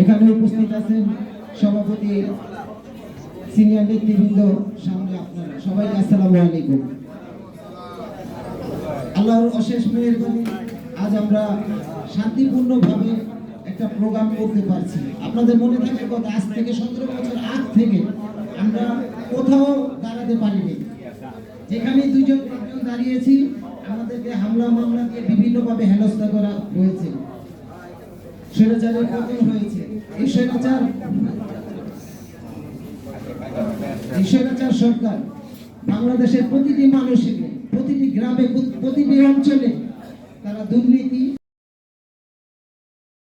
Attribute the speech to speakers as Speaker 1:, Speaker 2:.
Speaker 1: এখানে উপস্থিত আছেন সভাপতি সিনিয়র নেতৃবৃন্দ সামনে আপনারা। সবাইকে আসসালামু আলাইকুম। আল্লাহর অশেষ মেহেরবানি। আজ আমরা শান্তিপূর্ণভাবে একটা প্রোগ্রাম করতে পারছি। আপনাদের মনে থাকে কথা আজ থেকে সতেরো বছর আগ থেকে আমরা কোথাও দাঁড়াতে পারিনি। যেখানে দুজন তিনজন দাঁড়িয়েছি, আমাদেরকে হামলা মামলা দিয়ে বিভিন্নভাবে হেনস্থা করা হয়েছে। স্বৈরাচারের পতন হয়েছে। এই স্বৈরাচার এই স্বৈরাচার সরকার বাংলাদেশের প্রতিটি মানুষের প্রতিটি গ্রামে, প্রতিটি অঞ্চলে তারা দুর্নীতি